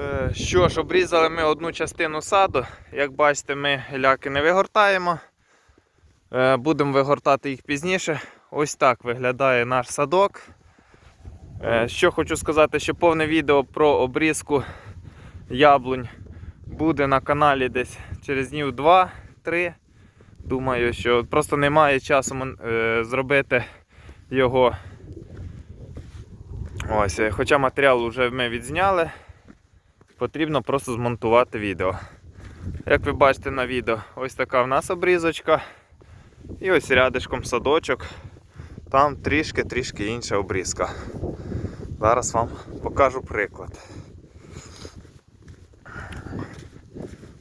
Е, Що ж, обрізали ми одну частину саду. Як бачите, ми ляки не вигортаємо. Е, Будемо вигортати їх пізніше. Ось так виглядає наш садок. Е, Що хочу сказати, що повне відео про обрізку яблунь буде на каналі десь через днів 2-3. Думаю, що просто немає часу зробити його. Ось, хоча матеріал вже ми відзняли, потрібно просто змонтувати відео. Як ви бачите на відео, ось така в нас обрізочка. І ось рядишком садочок. Там трішки-трішки інша обрізка. Зараз вам покажу приклад.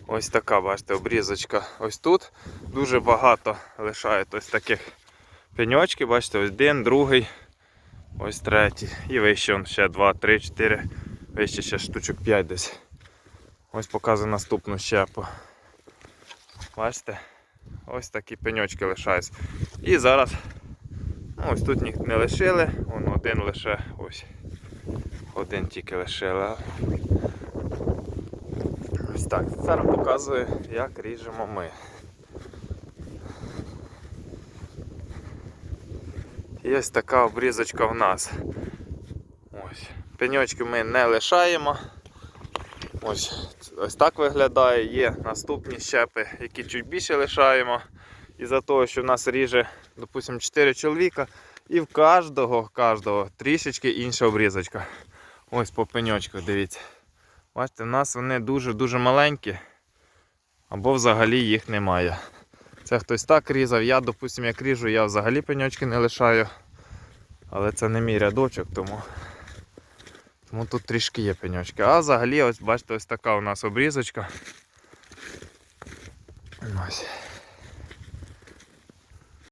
Ось така, бачите, обрізочка. Ось тут дуже багато лишають ось таких пеньочків. Бачите, ось один, другий, ось третій. І вище ще 2, 3, 4, вище ще штучок 5 десь. Ось показую наступну щепу. Бачите? Ось такі пеньочки лишаються. І зараз ну, ось тут ніхто не лишили, вон один лише ось. Один тільки лишили. Ось так. Зараз показую, як ріжемо ми. І ось така обрізочка в нас. Пеньочки ми не лишаємо. Ось, ось так виглядає. Є наступні щепи, які чуть більше лишаємо. Із-за того, що в нас ріже, допустимо, 4 чоловіка, і в кожного, кожного трішечки інша обрізочка. Ось по пеньочку, дивіться. Бачите, в нас вони дуже-дуже маленькі, або взагалі їх немає. Це хтось так різав, я, допустимо, як ріжу, я взагалі пеньочки не лишаю. Але це не мій рядочок, тому, тому тут трішки є пеньочки. А взагалі, ось бачите, ось така у нас обрізочка. Ось.